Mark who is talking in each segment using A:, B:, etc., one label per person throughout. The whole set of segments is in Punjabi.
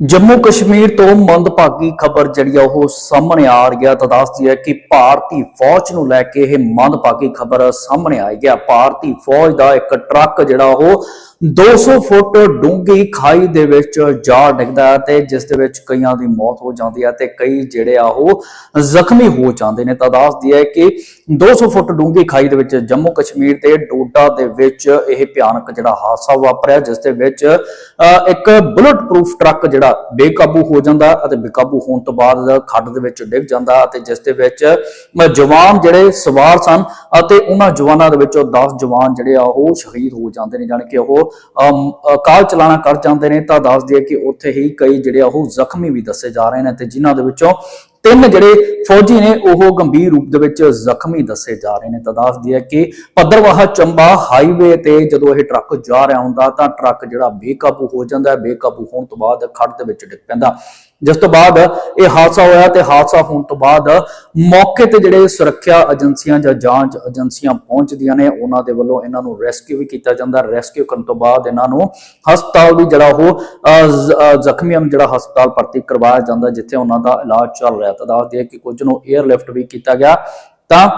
A: ਜੰਮੂ ਕਸ਼ਮੀਰ ਤੋਂ ਮੰਦਭਾਗੀ ਖਬਰ ਜਿਹੜੀ ਆ ਉਹ ਸਾਹਮਣੇ ਆ ਰਹੀ ਹੈ ਤਾਂ ਦੱਸਦੀ ਹੈ ਕਿ ਭਾਰਤੀ ਫੌਜ ਨੂੰ ਲੈ ਕੇ ਇਹ ਮੰਦਭਾਗੀ ਖਬਰ ਸਾਹਮਣੇ ਆਈ ਹੈ ਭਾਰਤੀ ਫੌਜ ਦਾ ਇੱਕ ਟਰੱਕ ਜਿਹੜਾ ਉਹ 200 ਫੁੱਟ ਡੂੰਘੀ ਖਾਈ ਦੇ ਵਿੱਚ ਜਾ ਡਿੱਗਦਾ ਹੈ ਤੇ ਜਿਸ ਦੇ ਵਿੱਚ ਕਈਆਂ ਦੀ ਮੌਤ ਹੋ ਜਾਂਦੀ ਹੈ ਤੇ ਕਈ ਜਿਹੜੇ ਆ ਉਹ ਜ਼ਖਮੀ ਹੋ ਜਾਂਦੇ ਨੇ। ਤਾਂ ਦੱਸਦੀ ਹੈ ਕਿ 200 ਫੁੱਟ ਡੂੰਘੀ ਖਾਈ ਦੇ ਵਿੱਚ ਜੰਮੂ ਕਸ਼ਮੀਰ ਤੇ ਡੋਡਾ ਦੇ ਵਿੱਚ ਇਹ ਭਿਆਨਕ ਜਿਹੜਾ ਹਾਦਸਾ ਵਾਪਰਿਆ ਜਿਸ ਦੇ ਵਿੱਚ ਅਹ, ਇੱਕ ਬੁਲਟ ਪ੍ਰੂਫ ਟਰੱਕ ਜਿਹੜਾ ਬੇਕਾਬੂ ਹੋ ਜਾਂਦਾ ਅਤੇ ਬੇਕਾਬੂ ਹੋਣ ਤੋਂ ਬਾਅਦ ਖੱਡ ਦੇ ਵਿੱਚ ਡਿੱਗ ਜਾਂਦਾ ਅਤੇ ਜਿਸ ਦੇ ਵਿੱਚ ਜਵਾਨ ਜਿਹੜੇ ਸਵਾਰ ਸਨ ਅਤੇ ਉਹਨਾਂ ਜਵਾਨਾਂ ਦੇ ਵਿੱਚੋਂ 10 ਜਵਾਨ ਜਿਹੜੇ ਆ ਉਹ ਸ਼ਹੀਦ ਹੋ ਜਾਂਦੇ ਨੇ। ਜਾਣੀ ਕਿ ਉਹ ਅਮ, ਚਲਾਣਾ ਕਰ ਜਾਂਦੇ ਨੇ ਤਾਂ ਦੱਸ ਦਈਏ ਕਿ ਉੱਥੇ ਹੀ ਕਈ ਜਿਹੜੇ ਉਹ ਜ਼ਖਮੀ ਵੀ ਦੱਸੇ ਜਾ ਰਹੇ ਨੇ ਤੇ ਜਿਨ੍ਹਾਂ ਦੇ ਵਿੱਚੋਂ ਤਿੰਨ ਜਿਹੜੇ ਫੌਜੀ ਨੇ ਉਹ ਗੰਭੀਰ ਰੂਪ ਦੇ ਵਿੱਚ ਜ਼ਖਮੀ ਦੱਸੇ ਜਾ ਰਹੇ ਨੇ ਤਾਂ ਦੱਸਦੀ ਹੈ ਕਿ ਭੱਦਰਵਾਹਾ ਚੰਬਾ ਹਾਈਵੇ ਤੇ ਜਦੋਂ ਇਹ ਟਰੱਕ ਜਾ ਰਿਹਾ ਹੁੰਦਾ ਤਾਂ ਟਰੱਕ ਜਿਹੜਾ ਬੇਕਾਬੂ ਹੋ ਜਾਂਦਾ ਹੈ ਬੇਕਾਬੂ ਹੋਣ ਤੋਂ ਬਾਅਦ ਖੜ ਦੇ ਵਿੱਚ ਡਿੱਗ ਪੈਂਦਾ। ਜਿਸ ਤੋਂ ਬਾਅਦ ਇਹ ਹਾਦਸਾ ਹੋਇਆ ਤੇ ਹਾਦਸਾ ਹੋਣ ਤੋਂ ਬਾਅਦ ਮੌਕੇ ਤੇ ਜਿਹੜੇ ਸੁਰੱਖਿਆ ਏਜੰਸੀਆਂ ਜਾਂ ਜਾਂਚ ਏਜੰਸੀਆਂ ਪਹੁੰਚਦੀਆਂ ਨੇ ਉਹਨਾਂ ਦੇ ਵੱਲੋਂ ਇਹਨਾਂ ਨੂੰ ਰੈਸਕਿਊ ਵੀ ਕੀਤਾ ਜਾਂਦਾ। ਰੈਸਕਿਊ ਕਰਨ ਤੋਂ ਬਾਅਦ ਇਹਨਾਂ ਨੂੰ ਹਸਪਤਾਲ ਵੀ ਜਿਹੜਾ ਉਹ ਅਹ, ਜ਼- ਜ਼ਖਮੀਆਂ ਨੂੰ ਜਿਹੜਾ ਹਸਪਤਾਲ ਭਰਤੀ ਕਰਵਾਇਆ ਜਾਂਦਾ ਜਿੱਥੇ ਉਹਨਾਂ ਦਾ ਇਲਾਜ ਚੱਲ ਰਿਹਾ। ਤਾਂ ਦੱਸਦੇ ਕਿ ਕੁਝ ਨੂੰ 에ਅਰਲਿਫਟ ਵੀ ਕੀਤਾ ਗਿਆ। ਤਾਂ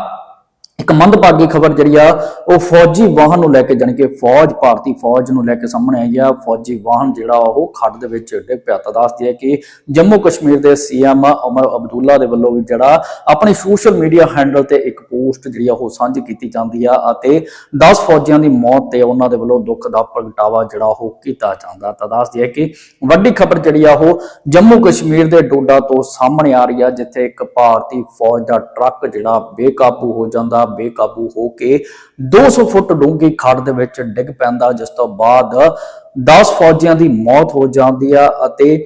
A: ਇੱਕ ਮੰਦਭਾਗੀ ਖਬਰ ਜਿਹੜੀ ਆ, ਉਹ ਫੌਜੀ ਵਾਹਨ ਨੂੰ ਲੈ ਕੇ ਜਾਣੀ ਕਿ ਫੌਜ, ਭਾਰਤੀ ਫੌਜ ਨੂੰ ਲੈ ਕੇ ਸਾਹਮਣੇ ਆਈ ਆ। ਫੌਜੀ ਵਾਹਨ ਜਿਹੜਾ, ਉਹ ਖੱਡ ਦੇ ਵਿੱਚ ਡਿੱਗ ਪਿਆ। ਤਾਂ ਦੱਸਦੀ ਹੈ ਕਿ ਜੰਮੂ ਕਸ਼ਮੀਰ ਦੇ ਸੀਐਮ ਉਮਰ ਅਬਦੁੱਲਾ ਦੇ ਵੱਲੋਂ ਵੀ ਜਿਹੜਾ ਆਪਣੀ ਸੋਸ਼ਲ ਮੀਡੀਆ ਹੈਂਡਲ ਤੇ ਇੱਕ ਪੋਸਟ ਜਿਹੜੀ ਆ, ਉਹ ਸਾਂਝੀ ਕੀਤੀ ਜਾਂਦੀ ਆ ਅਤੇ 10 ਫੌਜੀਆਂ ਦੀ ਮੌਤ ਤੇ ਉਹਨਾਂ ਦੇ ਵੱਲੋਂ ਦੁੱਖ ਦਾ ਪ੍ਰਗਟਾਵਾ ਜਿਹੜਾ, ਉਹ ਕੀਤਾ ਜਾਂਦਾ। ਤਾਂ ਦੱਸਦੀ ਹੈ ਕਿ ਵੱਡੀ ਖਬਰ ਜਿਹੜੀ ਆ, ਉਹ ਜੰਮੂ ਕਸ਼ਮੀਰ ਦੇ ਡੋਡਾ ਤੋਂ ਸਾਹਮਣੇ ਆ ਰਹੀ ਆ, ਜਿੱਥੇ ਇੱਕ ਭਾਰਤੀ ਫੌਜ ਦਾ ਟਰੱਕ ਜਿਹੜਾ ਬੇਕਾਬੂ ਹੋ ਜਾਂਦਾ। ਬੇਕਾਬੂ ਹੋ ਕੇ 200 ਫੁੱਟ ਡੂੰਘੀ ਖੱਡ ਦੇ ਵਿੱਚ ਡਿੱਗ ਪੈਂਦਾ। ਜਿਸ ਤੋਂ ਬਾਅਦ 10 ਫੌਜੀਆਂ ਦੀ ਮੌਤ ਹੋ ਜਾਂਦੀ ਆ ਅਤੇ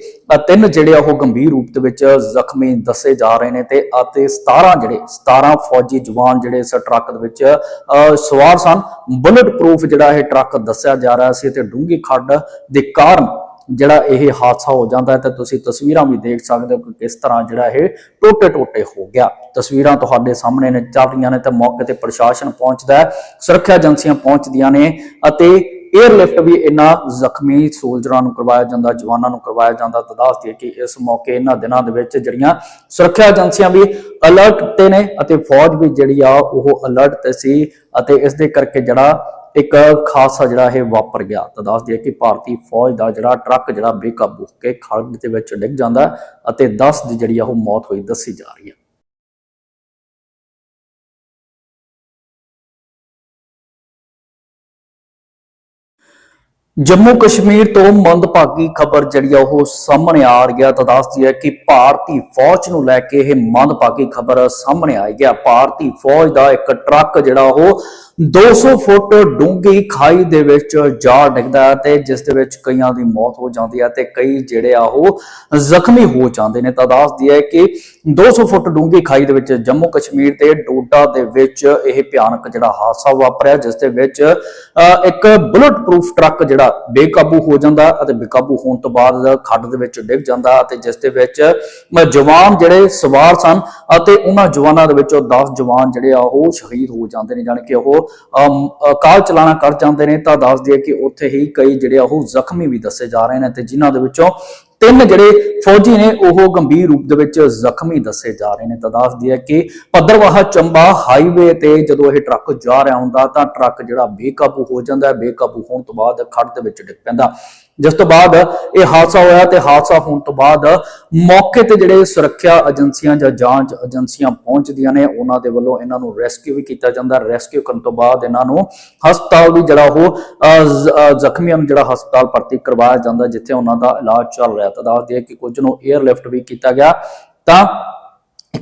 A: ਤਿੰਨ ਜਿਹੜੇ ਆ ਉਹ ਗੰਭੀਰ ਰੂਪ ਦੇ ਵਿੱਚ ਜ਼ਖਮੀ ਦੱਸੇ ਜਾ ਰਹੇ ਨੇ ਤੇ ਅਤੇ 17 ਜਿਹੜੇ 17 ਫੌਜੀ ਜਵਾਨ ਜਿਹੜੇ ਇਸ ਟਰੱਕ ਦੇ ਵਿੱਚ ਅ, ਸਵਾਰ ਸਨ। ਬੁਲਟ ਪ੍ਰੂਫ ਜਿਹੜਾ ਇਹ ਟਰੱਕ ਦੱਸਿਆ ਜਾ ਰਿਹਾ ਸੀ ਤੇ ਡੂੰਘੀ ਖੱਡ ਦੇ ਕਾਰਨ ਜਿਹੜਾ ਇਹ ਹਾਦਸਾ ਹੋ ਜਾਂਦਾ ਤਾਂ ਤੁਸੀਂ ਤਸਵੀਰਾਂ ਵੀ ਦੇਖ ਸਕਦੇ ਹੋ ਕਿ ਕਿਸ ਤਰ੍ਹਾਂ ਜਿਹੜਾ ਇਹ ਟੋਟੇ ਟੋਟੇ ਹੋ ਗਿਆ। ਤਸਵੀਰਾਂ ਤੁਹਾਡੇ ਸਾਹਮਣੇ ਨੇ, ਚੱਲ ਰਹੀਆਂ ਨੇ ਤੇ ਮੌਕੇ ਤੇ ਪ੍ਰਸ਼ਾਸਨ ਪਹੁੰਚਦਾ ਹੈ, ਸੁਰੱਖਿਆ ਏਜੰਸੀਆਂ ਪਹੁੰਚਦੀਆਂ ਨੇ ਅਤੇ 에ਅਰਲਿਫਟ ਵੀ ਇਹਨਾਂ ਜ਼ਖਮੀ ਸੋਲਜਰਾਂ ਨੂੰ ਕਰਵਾਇਆ ਜਾਂਦਾ, ਜਵਾਨਾਂ ਨੂੰ ਕਰਵਾਇਆ ਜਾਂਦਾ। ਤਾਂ ਦੱਸਦੀ ਹੈ ਕਿ ਇਸ ਮੌਕੇ ਇਹਨਾਂ ਦਿਨਾਂ ਦੇ ਵਿੱਚ ਜਿਹੜੀਆਂ ਸੁਰੱਖਿਆ ਏਜੰਸੀਆਂ ਵੀ ਅਲਰਟ ਤੇ ਨੇ ਅਤੇ ਫੌਜ ਵੀ ਜਿਹੜੀ ਆ ਉਹ ਅਲਰਟ ਤੇ ਸੀ ਅਤੇ ਇਸ ਦੇ ਕਰਕੇ ਜਿਹੜਾ ਇੱਕ ਖਾਸਾ ਜਿਹੜਾ ਇਹ ਵਾਪਰ ਗਿਆ। ਤਾਂ ਦੱਸਦੀ ਹੈ ਕਿ ਭਾਰਤੀ ਫੌਜ ਦਾ ਜਿਹੜਾ ਟਰੱਕ ਜਿਹੜਾ ਬੇਕਾਬੂ ਹੋ ਕੇ ਖੜਕ ਦੇ ਵਿੱਚ ਡਿੱਗ ਜਾਂਦਾ ਹੈ ਅਤੇ 10 ਦੀ ਜਿਹੜੀ ਆ ਉਹ ਮੌਤ ਹੋਈ ਦੱਸੀ ਜਾ ਰਹੀ ਹੈ। ਜੰਮੂ ਕਸ਼ਮੀਰ ਤੋਂ ਮੰਦਭਾਗੀ ਖਬਰ ਜਿਹੜੀ ਆ ਉਹ ਸਾਹਮਣੇ ਆ ਰਹੀ ਹੈ ਤਾਂ ਦੱਸਦੀ ਹੈ ਕਿ ਭਾਰਤੀ ਫੌਜ ਨੂੰ ਲੈ ਕੇ ਇਹ ਮੰਦਭਾਗੀ ਖਬਰ ਸਾਹਮਣੇ ਆਈ ਹੈ ਭਾਰਤੀ ਫੌਜ ਦਾ ਇੱਕ ਟਰੱਕ ਜਿਹੜਾ ਉਹ 200 ਫੁੱਟ ਡੂੰਘੀ ਖਾਈ ਦੇ ਵਿੱਚ ਜਾ ਡਿੱਗਦਾ ਹੈ ਤੇ ਜਿਸ ਦੇ ਵਿੱਚ ਕਈਆਂ ਦੀ ਮੌਤ ਹੋ ਜਾਂਦੀ ਹੈ ਤੇ ਕਈ ਜਿਹੜੇ ਆ ਉਹ ਜ਼ਖਮੀ ਹੋ ਜਾਂਦੇ ਨੇ। ਤਾਂ ਦੱਸਦੀ ਹੈ ਕਿ 200 ਫੁੱਟ ਡੂੰਘੀ ਖਾਈ ਦੇ ਵਿੱਚ ਜੰਮੂ ਕਸ਼ਮੀਰ ਤੇ ਡੋਡਾ ਦੇ ਵਿੱਚ ਇਹ ਭਿਆਨਕ ਜਿਹੜਾ ਹਾਦਸਾ ਵਾਪਰਿਆ ਜਿਸ ਦੇ ਵਿੱਚ ਅਹ, ਇੱਕ ਬੁਲਟ ਪ੍ਰੂਫ ਟਰੱਕ ਜਿਹੜਾ ਬੇਕਾਬੂ ਹੋ ਜਾਂਦਾ ਅਤੇ ਬੇਕਾਬੂ ਹੋਣ ਤੋਂ ਬਾਅਦ ਖੱਡ ਦੇ ਵਿੱਚ ਡਿੱਗ ਜਾਂਦਾ ਅਤੇ ਜਿਸ ਦੇ ਵਿੱਚ ਜਵਾਨ ਜਿਹੜੇ ਸਵਾਰ ਸਨ ਅਤੇ ਉਹਨਾਂ ਜਵਾਨਾਂ ਦੇ ਵਿੱਚੋਂ 10 ਜਵਾਨ ਜਿਹੜੇ ਆ ਉਹ ਸ਼ਹੀਦ ਹੋ ਜਾਂਦੇ ਨੇ। ਜਾਣੀ ਕਿ ਉਹ ਕਾਰ ਚਲਾਣਾ ਕਰ ਜਾਂਦੇ ਨੇ ਤਾਂ ਦੱਸ ਦਈਏ ਕਿ ਉੱਥੇ ਹੀ ਕਈ ਜਿਹੜੇ ਉਹ ਜ਼ਖਮੀ ਵੀ ਦੱਸੇ ਜਾ ਰਹੇ ਨੇ ਤੇ ਜਿਨ੍ਹਾਂ ਦੇ ਵਿੱਚੋਂ ਤਿੰਨ ਜਿਹੜੇ ਫੌਜੀ ਨੇ ਉਹ ਗੰਭੀਰ ਰੂਪ ਦੇ ਵਿੱਚ ਜ਼ਖਮੀ ਦੱਸੇ ਜਾ ਰਹੇ ਨੇ ਤਾਂ ਦੱਸਦੀ ਹੈ ਕਿ ਭੱਦਰਵਾਹਾ ਚੰਬਾ ਹਾਈਵੇ ਤੇ ਜਦੋਂ ਇਹ ਟਰੱਕ ਜਾ ਰਿਹਾ ਹੁੰਦਾ ਤਾਂ ਟਰੱਕ ਜਿਹੜਾ ਬੇਕਾਬੂ ਹੋ ਜਾਂਦਾ ਹੈ, ਬੇਕਾਬੂ ਹੋਣ ਤੋਂ ਬਾਅਦ ਖੜ ਦੇ ਵਿੱਚ ਡਿੱਗ ਪੈਂਦਾ। ਜਿਸ ਤੋਂ ਬਾਅਦ ਇਹ ਹਾਦਸਾ ਹੋਇਆ ਤੇ ਹਾਦਸਾ ਹੋਣ ਤੋਂ ਬਾਅਦ ਮੌਕੇ ਤੇ ਜਿਹੜੇ ਸੁਰੱਖਿਆ ਏਜੰਸੀਆਂ ਜਾਂ ਜਾਂਚ ਏਜੰਸੀਆਂ ਪਹੁੰਚਦੀਆਂ ਨੇ ਉਹਨਾਂ ਦੇ ਵੱਲੋਂ ਇਹਨਾਂ ਨੂੰ ਰੈਸਕਿਊ ਵੀ ਕੀਤਾ ਜਾਂਦਾ। ਰੈਸਕਿਊ ਕਰਨ ਤੋਂ ਬਾਅਦ ਇਹਨਾਂ ਨੂੰ ਹਸਪਤਾਲ ਵੀ ਜਿਹੜਾ ਉਹ ਅਹ, ਜ਼- ਜ਼ਖਮੀਆਂ ਨੂੰ ਜਿਹੜਾ ਹਸਪਤਾਲ ਭਰਤੀ ਕਰਵਾਇਆ ਜਾਂਦਾ ਜਿੱਥੇ ਉਹਨਾਂ ਦਾ ਇਲਾਜ ਚੱਲ ਰਿਹਾ। ਤਾਂ ਦੱਸਦੇ ਆ ਕਿ ਕੁਝ ਨੂੰ 에ਅਰਲਿਫਟ ਵੀ ਕੀਤਾ ਗਿਆ। ਤਾਂ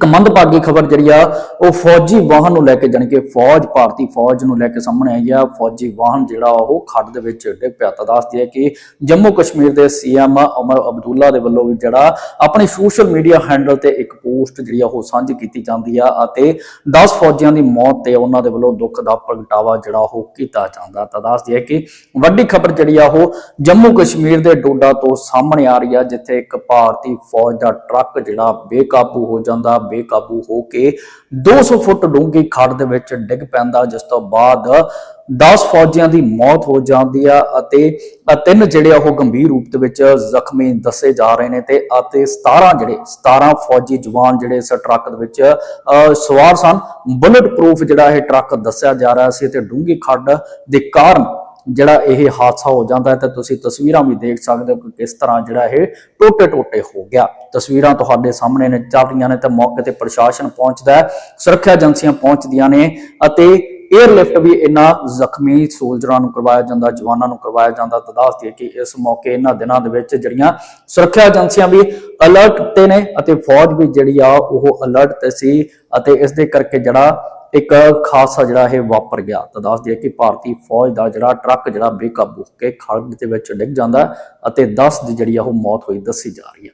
A: ਇੱਕ ਮੰਦਭਾਗੀ ਖਬਰ ਜਿਹੜੀ ਆ, ਉਹ ਫੌਜੀ ਵਾਹਨ ਨੂੰ ਲੈ ਕੇ ਜਾਣੀ ਕਿ ਫੌਜ, ਭਾਰਤੀ ਫੌਜ ਨੂੰ ਲੈ ਕੇ ਸਾਹਮਣੇ ਆਈ ਆ। ਫੌਜੀ ਵਾਹਨ ਜਿਹੜਾ ਉਹ ਖੱਡ ਦੇ ਵਿੱਚ ਡਿੱਗ ਪਿਆ। ਤਾਂ ਦੱਸਦੀ ਹੈ ਕਿ ਜੰਮੂ ਕਸ਼ਮੀਰ ਦੇ ਸੀਐਮ ਅਮਰ ਅਬਦੁੱਲਾ ਦੇ ਵੱਲੋਂ ਵੀ ਜਿਹੜਾ ਆਪਣੀ ਸੋਸ਼ਲ ਮੀਡੀਆ ਹੈਂਡਲ ਤੇ ਇੱਕ ਪੋਸਟ ਜਿਹੜੀ ਆ, ਉਹ ਸਾਂਝੀ ਕੀਤੀ ਜਾਂਦੀ ਆ ਅਤੇ 10 ਫੌਜੀਆਂ ਦੀ ਮੌਤ ਤੇ ਉਹਨਾਂ ਦੇ ਵੱਲੋਂ ਦੁੱਖ ਦਾ ਪ੍ਰਗਟਾਵਾ ਜਿਹੜਾ ਉਹ ਕੀਤਾ ਜਾਂਦਾ। ਤਾਂ ਦੱਸਦੀ ਹੈ ਕਿ ਵੱਡੀ ਖਬਰ ਜਿਹੜੀ ਆ, ਉਹ ਜੰਮੂ ਕਸ਼ਮੀਰ ਦੇ ਡੋਡਾ ਤੋਂ ਸਾਹਮਣੇ ਆ ਰਹੀ ਆ, ਜਿੱਥੇ ਇੱਕ ਭਾਰਤੀ ਫੌਜ ਦਾ ਟਰੱਕ ਜਿਹੜਾ ਬੇਕਾਬੂ ਹੋ ਜਾਂਦਾ ਬੇਕਾਬੂ ਹੋ ਕੇ 200 ਫੁੱਟ ਡੂੰਘੀ ਖੱਡ ਦੇ ਵਿੱਚ ਡਿੱਗ ਪੈਂਦਾ ਜਿਸ ਤੋਂ ਬਾਅਦ 10 ਫੌਜੀਆਂ ਦੀ ਮੌਤ ਹੋ ਜਾਂਦੀ ਆ ਅਤੇ ਤਿੰਨ ਜਿਹੜੇ ਆ ਉਹ ਗੰਭੀਰ ਰੂਪ ਦੇ ਵਿੱਚ ਜ਼ਖਮੀ ਦੱਸੇ ਜਾ ਰਹੇ ਨੇ ਤੇ ਅਤੇ 17 ਜਿਹੜੇ 17 ਫੌਜੀ ਜਵਾਨ ਜਿਹੜੇ ਇਸ ਟਰੱਕ ਦੇ ਵਿੱਚ ਅ, ਸਵਾਰ ਸਨ। ਬੁਲਟ ਪ੍ਰੂਫ ਜਿਹੜਾ ਇਹ ਟਰੱਕ ਦੱਸਿਆ ਜਾ ਰਿਹਾ ਸੀ ਤੇ ਡੂੰਘੀ ਖੱਡ ਦੇ ਕਾਰਨ ਜਿਹੜਾ ਇਹ ਹਾਦਸਾ ਹੋ ਜਾਂਦਾ ਹੈ, ਤਾਂ ਤੁਸੀਂ ਤਸਵੀਰਾਂ ਵੀ ਦੇਖ ਸਕਦੇ ਹੋ ਕਿ ਕਿਸ ਤਰ੍ਹਾਂ ਜਿਹੜਾ ਇਹ ਟੋਟੇ ਟੋਟੇ ਹੋ ਗਿਆ। ਤਸਵੀਰਾਂ ਤੁਹਾਡੇ ਸਾਹਮਣੇ ਨੇ, ਚੱਲ ਰਹੀਆਂ ਨੇ ਤੇ ਮੌਕੇ ਤੇ ਪ੍ਰਸ਼ਾਸਨ ਪਹੁੰਚਦਾ ਹੈ, ਸੁਰੱਖਿਆ ਏਜੰਸੀਆਂ ਪਹੁੰਚਦੀਆਂ ਨੇ ਅਤੇ 에ਅਰਲਿਫਟ ਵੀ ਇਹਨਾਂ ਜ਼ਖਮੀ ਸੋਲਜਰਾਂ ਨੂੰ ਕਰਵਾਇਆ ਜਾਂਦਾ, ਜਵਾਨਾਂ ਨੂੰ ਕਰਵਾਇਆ ਜਾਂਦਾ। ਤਾਂ ਦੱਸ ਦਈਏ ਕਿ ਇਸ ਮੌਕੇ ਇਹਨਾਂ ਦਿਨਾਂ ਦੇ ਵਿੱਚ ਜਿਹੜੀਆਂ ਸੁਰੱਖਿਆ ਏਜੰਸੀਆਂ ਵੀ ਅਲਰਟ ਤੇ ਨੇ ਅਤੇ ਫੌਜ ਵੀ ਜਿਹੜੀ ਆ ਉਹ ਅਲਰਟ ਤੇ ਸੀ ਅਤੇ ਇਸ ਦੇ ਕਰਕੇ ਜਿਹੜਾ ਇੱਕ ਖਾਸਾ ਜਿਹੜਾ ਇਹ ਵਾਪਰ ਗਿਆ। ਤਾਂ ਦੱਸ ਦਈਏ ਕਿ ਭਾਰਤੀ ਫੌਜ ਦਾ ਜਿਹੜਾ ਟਰੱਕ ਜਿਹੜਾ ਬੇਕਾਬੂ ਹੋ ਕੇ ਖੜਗ ਦੇ ਵਿੱਚ ਡਿੱਗ ਜਾਂਦਾ ਅਤੇ 10 ਦੀ ਜਿਹੜੀ ਆ ਉਹ ਮੌਤ ਹੋਈ ਦੱਸੀ ਜਾ ਰਹੀ ਹੈ।